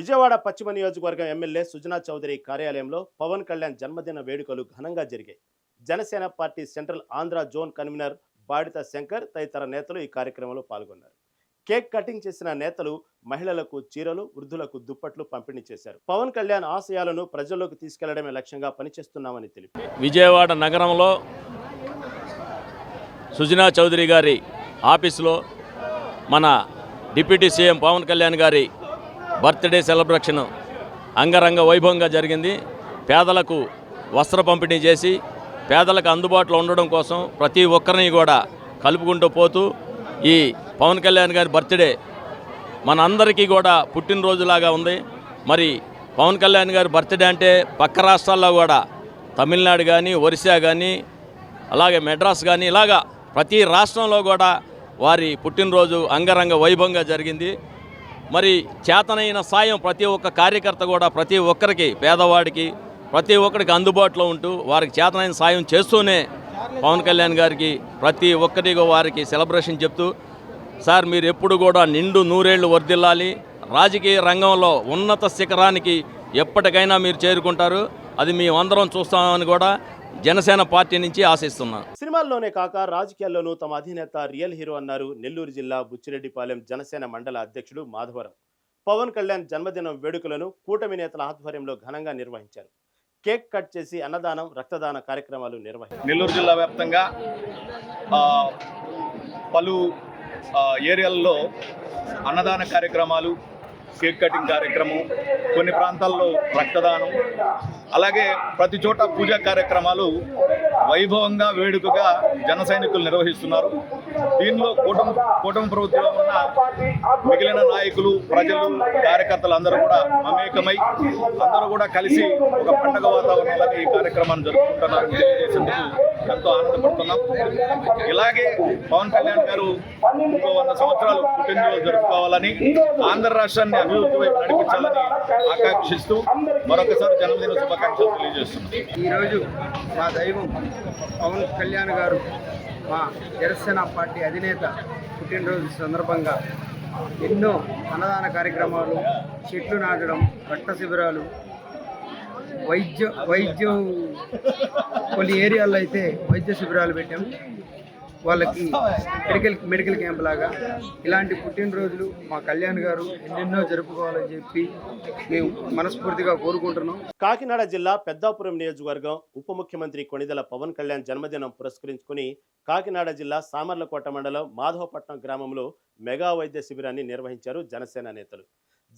విజయవాడ పశ్చిమ నియోజకవర్గం ఎమ్మెల్యే సుజనా చౌదరి కార్యాలయంలో పవన్ కళ్యాణ్ జన్మదిన వేడుకలు ఘనంగా జరిగాయి. Janasena party central Andhra zone convener Badita Shankar తదితర నేతలు ఈ కార్యక్రమంలో పాల్గొన్నారు. కేక్ కటింగ్ చేసిన నేతలు మహిళలకు చీరలు వృద్ధులకు దుప్పట్లు పంపిణీ చేశారు. పవన్ కళ్యాణ్ ఆశయాలను ప్రజల్లోకి తీసుకెళ్ళడమే లక్ష్యంగా పనిచేస్తున్నామని తెలిపారు. విజయవాడ నగరంలో సుజనా చౌదరి గారి ఆఫీసులో మన డిప్యూటీ సీఎం పవన్ కళ్యాణ్ గారి బర్త్డే సెలబ్రేషన్ అంగరంగ వైభవంగా జరిగింది. పేదలకు వస్త్ర పంపిణీ చేసి పేదలకు అందుబాటులో ఉండడం కోసం ప్రతి ఒక్కరిని కూడా కలుపుకుంటూ పోతూ ఈ పవన్ కళ్యాణ్ గారి బర్త్డే మన అందరికీ కూడా పుట్టినరోజులాగా ఉంది. మరి పవన్ కళ్యాణ్ గారి బర్త్డే అంటే పక్క రాష్ట్రాల్లో కూడా తమిళనాడు కానీ ఒరిస్సా కానీ అలాగే మెడ్రాస్ కానీ ఇలాగా ప్రతి రాష్ట్రంలో కూడా వారి పుట్టినరోజు అంగరంగ వైభవంగా జరిగింది. మరి చేతనైన సాయం ప్రతి ఒక్క కార్యకర్త కూడా ప్రతి ఒక్కరికి పేదవాడికి ప్రతి ఒక్కరికి అందుబాటులో ఉంటూ వారికి చేతనైన సాయం చేస్తూనే పవన్ కళ్యాణ్ గారికి ప్రతి ఒక్కరికి వారికి సెలబ్రేషన్ చెప్తూ సార్ మీరు ఎప్పుడు కూడా నిండు నూరేళ్ళు వర్ధిల్లాలి. రాజకీయ రంగంలో ఉన్నత శిఖరానికి ఎప్పటికైనా మీరు చేరుకుంటారు. అది మేమందరం చూస్తామని కూడా జనసేన పార్టీ నుంచి ఆశిస్తున్నాను సినిమాల్లోనే కాక రాజకీయాల్లోనూ తమ అధినేత రియల్ హీరో అన్నారు నెల్లూరు జిల్లా బుచ్చిరెడ్డిపాలెం జనసేన మండల అధ్యక్షుడు మాధవరం పవన్ కళ్యాణ్ జన్మదినం వేడుకలను కూటమి నేతల ఆధ్వర్యంలో ఘనంగా నిర్వహించారు. కేక్ కట్ చేసి అన్నదానం రక్తదాన కార్యక్రమాలు నిర్వహించారు. నెల్లూరు జిల్లా వ్యాప్తంగా ఆ, పలు ఏరియాల్లో అన్నదాన కార్యక్రమాలు కేక్ కటింగ్ కార్యక్రమం కొన్ని ప్రాంతాల్లో రక్తదానం అలాగే ప్రతి చోట పూజా కార్యక్రమాలు వైభవంగా వేడుకగా జన సైనికులు నిర్వహిస్తున్నారు. దీనిలో కూటమి కూటమి ప్రభుత్వంలో ఉన్న మిగిలిన నాయకులు ప్రజలు కార్యకర్తలు అందరూ కూడా మమేకమై అందరూ కూడా కలిసి ఒక పండగ వాతావరణంలో ఈ కార్యక్రమాన్ని జరుపుకుంటున్నారు తెలియజేసేందుకు ఎంతో ఆనందపడుతున్నాం. ఇలాగే పవన్ కళ్యాణ్ గారు ఇంకో వంద సంవత్సరాలు పుట్టినరోజు జరుపుకోవాలని ఆంధ్ర రాష్ట్రాన్ని అభివృద్ధి వైపు నడిపించాలని ఆకాంక్షిస్తూ మరొకసారి జన్మదిన శుభాకాంక్షలు తెలియజేస్తున్నాం. ఈరోజు మా దైవం పవన్ కళ్యాణ్ గారు మా జనసేన పార్టీ అధినేత పుట్టినరోజు సందర్భంగా ఎన్నో అన్నదాన కార్యక్రమాలు చెట్లు నాటడం రక్త శిబిరాలు వైద్య వైద్యం కొన్ని ఏరియాల్లో అయితే వైద్య శిబిరాలు పెట్టాం. వాళ్ళకి మెడికల్ మెడికల్ క్యాంప్ లాగా ఇలాంటి పుట్టినరోజులు మా కళ్యాణ్ గారు ఎన్నెన్నో జరుపుకోవాలని చెప్పి మేము మనస్ఫూర్తిగా కోరుకుంటున్నాం. కాకినాడ జిల్లా పెద్దాపురం నియోజకవర్గం ఉప ముఖ్యమంత్రి కొణిదల పవన్ కళ్యాణ్ జన్మదినం పురస్కరించుకుని కాకినాడ జిల్లా సామర్లకోట మండలం మాధవపట్నం గ్రామంలో మెగా వైద్య శిబిరాన్ని నిర్వహించారు జనసేన నేతలు.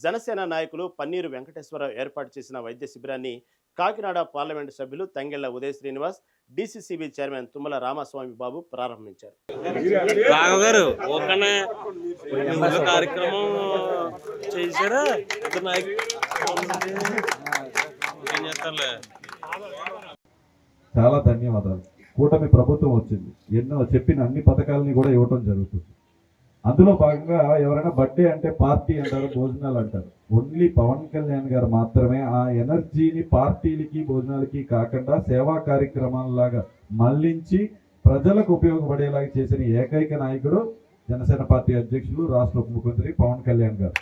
జనసేన నాయకులు పన్నీరు వెంకటేశ్వరరావు ఏర్పాటు చేసిన వైద్య శిబిరాన్ని కాకినాడ పార్లమెంటు సభ్యులు తంగెళ్ళ ఉదయ్ శ్రీనివాస్ డీసీసీబీ చైర్మన్ తుమ్మల రామస్వామి బాబు ప్రారంభించారు. కార్యక్రమం చేశారా? చాలా ధన్యవాదాలు. కూటమి ప్రభుత్వం వచ్చింది. ఎన్నో చెప్పిన అన్ని పథకాలని కూడా ఇవ్వటం జరుగుతుంది. అందులో భాగంగా ఎవరైనా బర్త్డే అంటే పార్టీ అంటారు భోజనాలు అంటారు. ఓన్లీ పవన్ కళ్యాణ్ గారు మాత్రమే ఆ ఎనర్జీని పార్టీలకి భోజనాలకి కాకుండా సేవా కార్యక్రమాలలాగా మళ్ళించి ప్రజలకు ఉపయోగపడేలాగా చేసిన ఏకైక నాయకుడు జనసేన పార్టీ అధ్యక్షులు రాష్ట్ర ఉప ముఖ్యమంత్రి పవన్ కళ్యాణ్ గారు.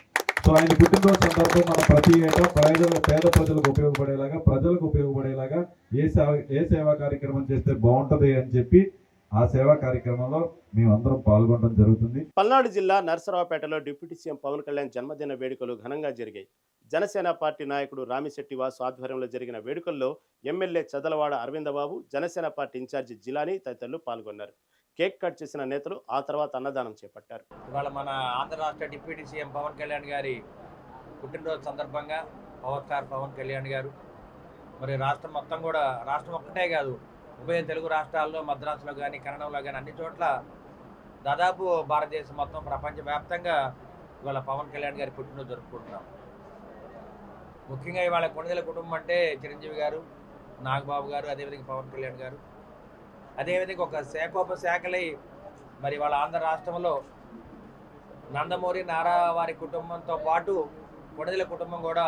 సో ఆయన పుట్టినరోజు సందర్భంలో మన ప్రతి ఏటా ప్రజలు పేద ప్రజలకు ఉపయోగపడేలాగా ప్రజలకు ఉపయోగపడేలాగా ఏ సేవ ఏ సేవా కార్యక్రమం చేస్తే బాగుంటుంది అని చెప్పి ఆ సేవా కార్యక్రమంలో మేమందరం పాల్గొనడం జరుగుతుంది. పల్నాడు జిల్లా నరసరావుపేటలో డిప్యూటీ సీఎం పవన్ కళ్యాణ్ జన్మదిన వేడుకలు ఘనంగా జరిగాయి. జనసేన పార్టీ నాయకుడు రామిశెట్టి వాసు ఆధ్వర్యంలో జరిగిన వేడుకల్లో MLA Chadalavada Aravindababu Janasena party incharge Jilani తదితరులు పాల్గొన్నారు. కేక్ కట్ చేసిన నేతలు ఆ తర్వాత అన్నదానం చేపట్టారు. ఇవాళ మన ఆంధ్ర రాష్ట్ర డిప్యూటీ సీఎం పవన్ కళ్యాణ్ గారి పుట్టినరోజు సందర్భంగా పవర్ స్టార్ పవన్ కళ్యాణ్ గారు మరి రాష్ట్రం మొత్తం కూడా రాష్ట్రం ఒక్కటే కాదు ఉభయ తెలుగు రాష్ట్రాల్లో మద్రాసులో కానీ కన్నడంలో కానీ అన్ని చోట్ల దాదాపు భారతదేశం మొత్తం ప్రపంచవ్యాప్తంగా ఇవాళ పవన్ కళ్యాణ్ గారి పుట్టినరోజు జరుపుకుంటున్నాం. ముఖ్యంగా ఇవాళ కొణిదల కుటుంబం అంటే చిరంజీవి గారు నాగబాబు గారు అదేవిధంగా పవన్ కళ్యాణ్ గారు. అదేవిధంగా ఒక శాఖోపశాఖలై మరి వాళ్ళ ఆంధ్ర రాష్ట్రంలో నందమూరి నారా వారి కుటుంబంతో పాటు కొణిదల కుటుంబం కూడా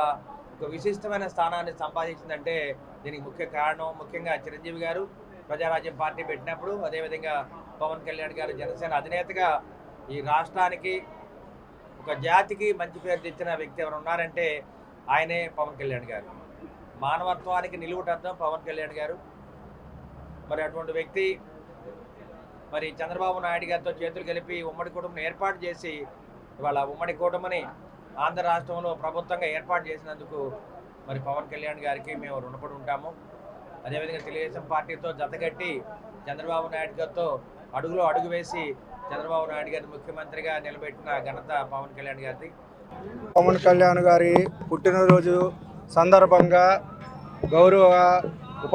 ఒక విశిష్టమైన స్థానాన్ని సంపాదించిందంటే దీనికి ముఖ్య కారణం ముఖ్యంగా చిరంజీవి గారు. ప్రజారాజ్యం పార్టీ పెట్టినప్పుడు అదేవిధంగా పవన్ కళ్యాణ్ గారు జనసేన అధినేతగా ఈ రాష్ట్రానికి ఒక జాతికి మంచి పేరు తెచ్చిన వ్యక్తి ఎవరు ఉన్నారంటే ఆయనే పవన్ కళ్యాణ్ గారు. మానవత్వానికి నిలువుటద్దం పవన్ కళ్యాణ్ గారు. మరి అటువంటి వ్యక్తి మరి చంద్రబాబు నాయుడు గారితో చేతులు కలిపి ఉమ్మడి కుటుంబం ఏర్పాటు చేసి ఇవాళ ఉమ్మడి కూటమిని ఆంధ్ర రాష్ట్రంలో ప్రభుత్వంగా ఏర్పాటు చేసినందుకు మరి పవన్ కళ్యాణ్ గారికి మేము రుణపడి ఉంటాము. అదేవిధంగా తెలుగుదేశం పార్టీతో జతగట్టి చంద్రబాబు నాయుడు గారితో అడుగులో అడుగు వేసి చంద్రబాబు నాయుడు గారిని ముఖ్యమంత్రిగా నిలబెట్టిన ఘనత పవన్ కళ్యాణ్ గారిది. పవన్ కళ్యాణ్ గారి పుట్టినరోజు సందర్భంగా గౌరవ ఉప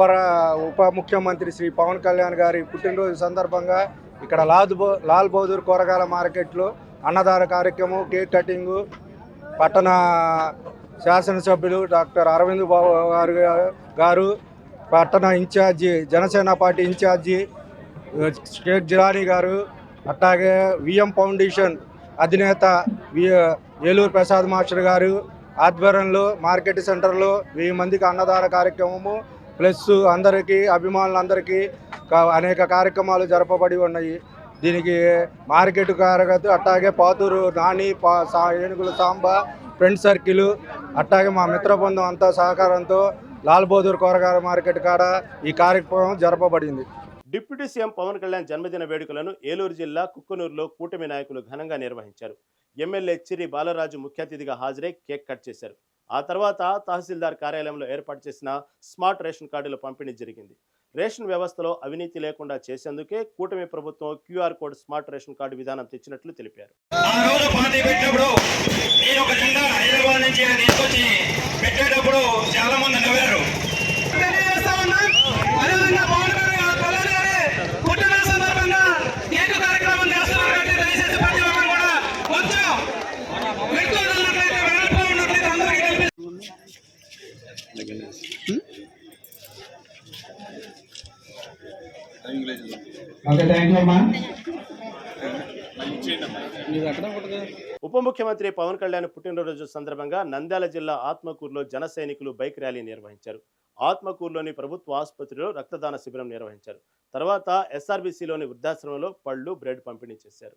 ఉప ముఖ్యమంత్రి శ్రీ పవన్ కళ్యాణ్ గారి పుట్టినరోజు సందర్భంగా ఇక్కడ లాల్ బో లాల్ బహదూర్ కూరగాయల మార్కెట్లో అన్నదాన కార్యక్రమం కేక్ కటింగు పట్టణ శాసనసభ్యులు డాక్టర్ అరవింద్ బాబు గారు గారు పట్టణ incharge Janasena party incharge state Jilani గారు అట్లాగే విఎం ఫౌండేషన్ అధినేత వి ఏలూరు ప్రసాద్ మాస్టర్ గారు ఆధ్వర్యంలో మార్కెట్ సెంటర్లో వెయ్యి మందికి అన్నదాన కార్యక్రమము ప్లస్ అందరికీ అభిమానులందరికీ అనేక కార్యక్రమాలు జరపబడి ఉన్నాయి. దీనికి మార్కెట్ కార్యకర్త అట్లాగే పాతూరు నాని పా ఏనుగుల సాంబ ఫ్రెండ్ సర్కిల్ అట్లాగే మా మిత్ర బృందం అంతా సహకారంతో లాల్ బహదూర్ కూరగాయల మార్కెట్ కాడ ఈ కార్యక్రమం జరపబడింది. డిప్యూటీ సీఎం పవన్ కళ్యాణ్ జన్మదిన వేడుకలను ఏలూరు జిల్లా కుక్కనూరులో కూటమి నాయకులు ఘనంగా నిర్వహించారు. ఎమ్మెల్యే చిరి బాలరాజు ముఖ్య అతిథిగా హాజరై కేక్ కట్ చేశారు. ఆ తర్వాత తహసీల్దార్ కార్యాలయంలో ఏర్పాటు చేసిన స్మార్ట్ రేషన్ కార్డుల పంపిణీ జరిగింది. రేషన్ వ్యవస్థలో అవినీతి లేకుండా చేసేందుకే కూటమి ప్రభుత్వం QR code smart ration card విధానం తెచ్చినట్లు తెలిపారు. ఆ రోజు పార్టీ పెట్టినప్పుడు నేను ఒక జెండా హైదరాబాద్ నుంచి తీసుకొచ్చి పెట్టేటప్పుడు చాలా మంది నవ్వారు తెలియజేస్తా ఓకే థ్యాంక్ యూ అమ్మా. ఉప ముఖ్యమంత్రి పవన్ కళ్యాణ్ పుట్టినరోజు సందర్భంగా నంద్యాల జిల్లా ఆత్మకూరులో జన సైనికులు బైక్ ర్యాలీ నిర్వహించారు. ఆత్మకూరులోని ప్రభుత్వ ఆసుపత్రిలో రక్తదాన శిబిరం నిర్వహించారు. తర్వాత ఎస్ఆర్బీసీలోని వృద్ధాశ్రమంలో పళ్ళు బ్రెడ్ పంపిణీ చేశారు.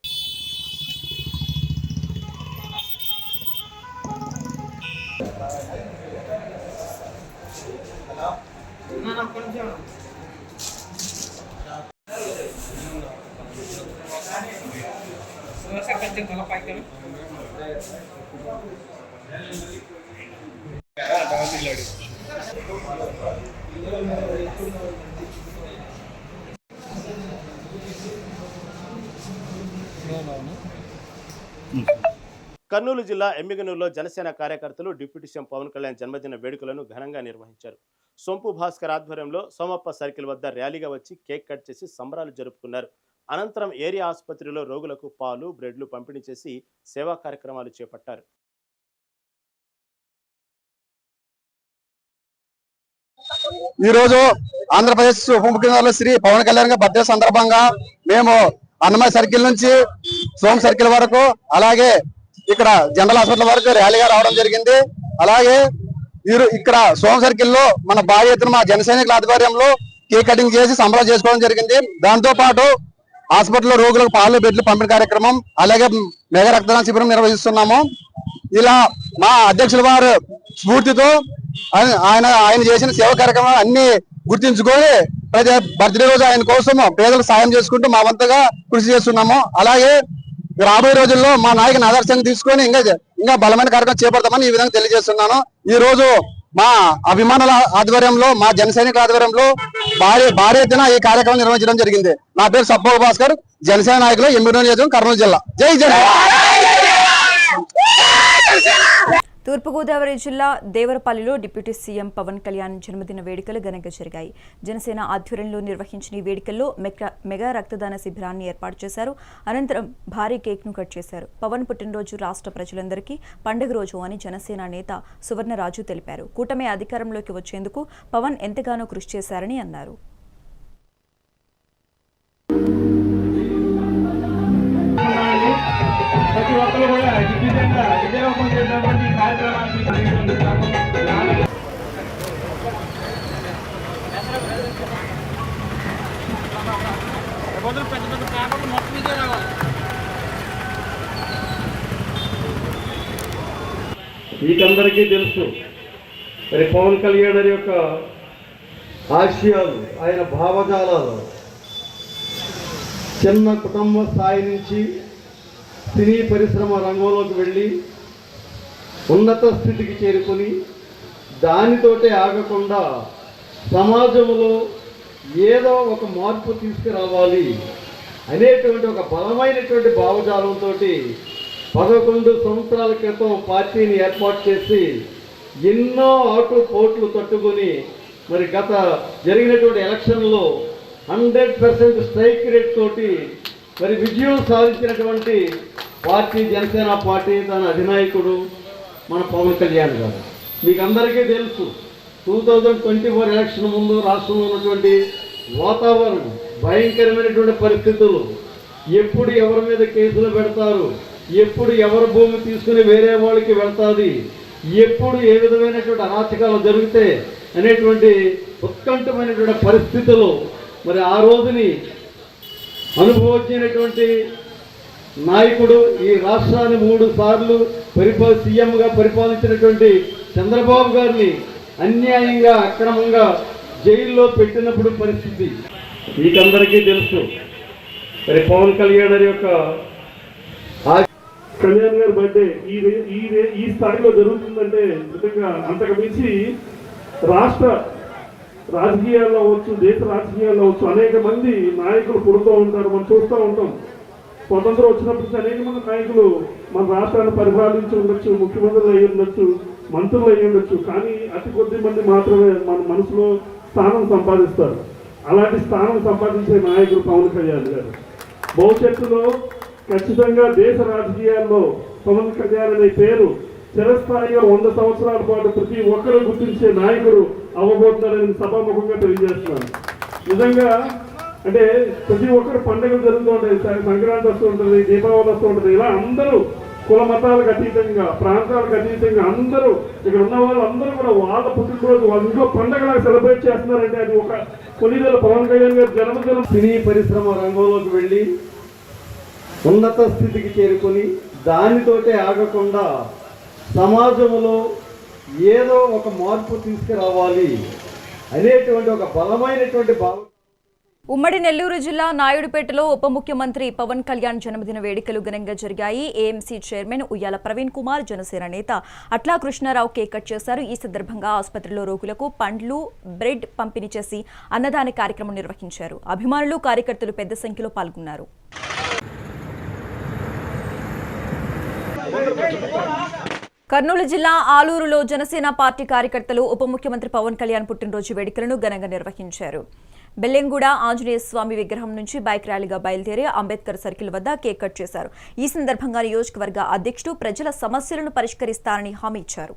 కర్నూలు జిల్లా ఎమ్మిగనూరులో జనసేన కార్యకర్తలు డిప్యూటీ సీఎం పవన్ కళ్యాణ్ జన్మదిన వేడుకలను ఘనంగా నిర్వహించారు. సొంపు భాస్కర్ ఆధ్వర్యంలో సోమప్ప సర్కిల్ వద్ద ర్యాలీగా వచ్చి కేక్ కట్ చేసి సంబరాలు జరుపుకున్నారు. అనంతరం ఏరియా ఆసుపత్రిలో రోగులకు పాలు బ్రెడ్లు పంపిణీ చేసి సేవా కార్యక్రమాలు చేపట్టారు. ఈరోజు ఆంధ్రప్రదేశ్ ఉప ముఖ్యమంత్రి శ్రీ పవన్ కళ్యాణ్ గారి బర్త్డే సందర్భంగా మేము అన్నమయ్య సర్కిల్ నుంచి సోమ్ సర్కిల్ వరకు అలాగే ఇక్కడ జనరల్ హాస్పిటల్ వరకు ర్యాలీగా రావడం జరిగింది. అలాగే ఇక్కడ సోమ్ సర్కిల్లో మన భారీ ఎత్తున మా జన సైనికుల ఆధ్వర్యంలో కేక్ కటింగ్ చేసి సంబరం చేసుకోవడం జరిగింది. దాంతో పాటు హాస్పిటల్లో రోగులకు పాలు బెడ్లు పంపిణీ కార్యక్రమం అలాగే మెగా రక్తదాన శిబిరం నిర్వహిస్తున్నాము. ఇలా మా అధ్యక్షుల వారు స్ఫూర్తితో ఆయన ఆయన ఆయన చేసిన సేవ కార్యక్రమాలు అన్ని గుర్తించుకొని ప్రతి బర్త్డే రోజు ఆయన కోసం పేదలకు సాయం చేసుకుంటూ మా వంతుగా కృషి చేస్తున్నాము. అలాగే రాబోయే రోజుల్లో మా నాయకుని ఆదర్శంగా తీసుకొని ఇంకా ఇంకా బలమైన కార్యక్రమం చేపడతామని ఈ విధంగా తెలియజేస్తున్నాను. ఈ రోజు మా అభిమానుల ఆధ్వర్యంలో మా జనసైనిక ఆధ్వర్యంలో భారీ భారీ ఎత్తున ఈ కార్యక్రమం నిర్వహించడం జరిగింది. నా పేరు సబ్బోగ భాస్కర్ జనసేన నాయకులు ఎమ్మిడి నియోజకవర్గం కర్నూలు జిల్లా. జై జనసేన! తూర్పుగోదావరి జిల్లా దేవరపల్లిలో డిప్యూటీ సీఎం పవన్ కళ్యాణ్ జన్మదిన వేడుకలు ఘనంగా జరిగాయి. జనసేన ఆధ్వర్యంలో నిర్వహించిన ఈ వేడుకల్లో మెగా- మెగా రక్తదాన శిబిరాన్ని ఏర్పాటు చేశారు. అనంతరం భారీ కేక్ను కట్ చేశారు. పవన్ పుట్టినరోజు రాష్ట్ర ప్రజలందరికీ పండుగ రోజు అని జనసేన నేత సువర్ణరాజు తెలిపారు. కూటమి అధికారంలోకి వచ్చేందుకు పవన్ ఎంతగానో కృషి చేశారని అన్నారు. మీకందరికీ తెలుసు మరి పవన్ కళ్యాణ్ యొక్క ఆశయాలు ఆయన భావజాలాలు. చిన్న కుటుంబ స్థాయి నుంచి సినీ పరిశ్రమ రంగంలోకి వెళ్ళి ఉన్నత స్థితికి చేరుకొని దానితోటే ఆగకుండా సమాజంలో ఏదో ఒక మార్పు తీసుకురావాలి అనేటువంటి ఒక బలమైనటువంటి భావజాలంతో పదకొండు సంవత్సరాల క్రితం పార్టీని ఏర్పాటు చేసి ఎన్నో ఆటు పోట్లు తట్టుకొని మరి గత జరిగినటువంటి ఎలక్షన్లో హండ్రెడ్ పర్సెంట్ స్ట్రైక్ రేట్ తోటి మరి విజయం సాధించినటువంటి పార్టీ జనసేన పార్టీ తన అధినాయకుడు మన పవన్ కళ్యాణ్ గారు. మీకు అందరికీ తెలుసు two thousand twenty four election ముందు రాష్ట్రంలో ఉన్నటువంటి వాతావరణం భయంకరమైనటువంటి పరిస్థితులు. ఎప్పుడు ఎవరి మీద కేసులు పెడతారు? ఎప్పుడు ఎవరి భూమి తీసుకుని వేరే వాళ్ళకి వెళ్తాది? ఎప్పుడు ఏ విధమైనటువంటి అరాచకాలు జరిగితే అనేటువంటి ఉత్కంఠమైనటువంటి పరిస్థితులు. మరి ఆ రోజుని అనుభవించినటువంటి నాయకుడు ఈ రాష్ట్రాన్ని మూడు సార్లు పరిపాల సీఎంగా పరిపాలించినటువంటి చంద్రబాబు గారిని అన్యాయంగా అక్రమంగా జైల్లో పెట్టినప్పుడు పరిస్థితి. వీటందరికీ తెలుసు మరి పవన్ కళ్యాణ్ గారి యొక్క కళ్యాణ్ గారి బర్త్డే ఈ ఈ ఈ స్థాయిలో జరుగుతుందంటే నిజంగా అంతకు మించి రాష్ట్ర రాజకీయాల్లో అవచ్చు దేశ రాజకీయాల్లో అవచ్చు అనేక మంది నాయకులు పుడుతూ ఉంటారు మనం చూస్తూ ఉంటాం. స్వతంత్రం వచ్చినప్పటి నుంచి అనేక మంది నాయకులు మన రాష్ట్రాన్ని పరిపాలించి ఉండొచ్చు ముఖ్యమంత్రులు అయ్యి ఉండొచ్చు. మంత్రులు అయ్యుండొచ్చు కానీ అతి కొద్ది మంది మాత్రమే మన మనసులో స్థానం సంపాదిస్తారు. అలాంటి స్థానం సంపాదించే నాయకుడు పవన్ కళ్యాణ్ గారు. భవిష్యత్తులో ఖచ్చితంగా దేశ రాజకీయాల్లో పవన్ కళ్యాణ్ అనే పేరు చిరస్థాయిగా వంద సంవత్సరాల పాటు ప్రతి ఒక్కరూ గుర్తించే నాయకుడు అవ్వబోతున్నారని సభాముఖంగా తెలియజేస్తున్నాను. నిజంగా అంటే ప్రతి ఒక్కరు పండుగలు జరుగుతూ ఉంటాయి సంక్రాంతి వస్తూ ఉంటుంది దీపావళి వస్తూ ఉంటుంది ఇలా అందరూ కుల మతాలకు అతీతంగా ప్రాంతాలకు అతీతంగా అందరూ ఇక్కడ ఉన్న వాళ్ళు అందరూ కూడా వాళ్ళ పుట్టినరోజు వాళ్ళ ఇంట్లో పండగలాగా సెలబ్రేట్ చేస్తున్నారంటే అది ఒక కొలిదల పవన్ కళ్యాణ్ గారి జన్మదినం. సినీ పరిశ్రమ రంగంలోకి వెళ్ళి ఉన్నత స్థితికి చేరుకొని దానితోటే ఆగకుండా సమాజంలో ఏదో ఒక మార్పు తీసుకురావాలి అనేటువంటి ఒక బలమైనటువంటి భావం ఉమ్మడి నెల్లూరు జిల్లా నాయుడుపేటలో ఉప ముఖ్యమంత్రి పవన్ కళ్యాణ్ జన్మదిన వేడుకలు ఘనంగా జరిగాయి. ఏఎంసీ చైర్మన్ ఉయ్యాల ప్రవీణ్ కుమార్ జనసేన నేత అట్లా కృష్ణారావు కేక్ కట్ చేశారు. ఈ సందర్భంగా ఆసుపత్రిలో రోగులకు పండ్లు బ్రెడ్ పంపిణీ చేసి అన్నదాన కార్యక్రమం నిర్వహించారు. అభిమానులు కార్యకర్తలు పెద్ద సంఖ్యలో పాల్గొన్నారు. కర్నూలు జిల్లా ఆలూరులో జనసేన పార్టీ కార్యకర్తలు ఉప ముఖ్యమంత్రి పవన్ కళ్యాణ్ పుట్టినరోజు వేడుకలను ఘనంగా నిర్వహించారు. బెల్లెంగూడ ఆంజనేయ స్వామి విగ్రహం నుంచి బైక్ ర్యాలీగా బయలుదేరి అంబేద్కర్ సర్కిల్ వద్ద కేక్ కట్ చేశారు. ఈ సందర్భంగా నియోజకవర్గ అధ్యక్షుడు ప్రజల సమస్యలను పరిష్కరిస్తారని హామీ ఇచ్చారు.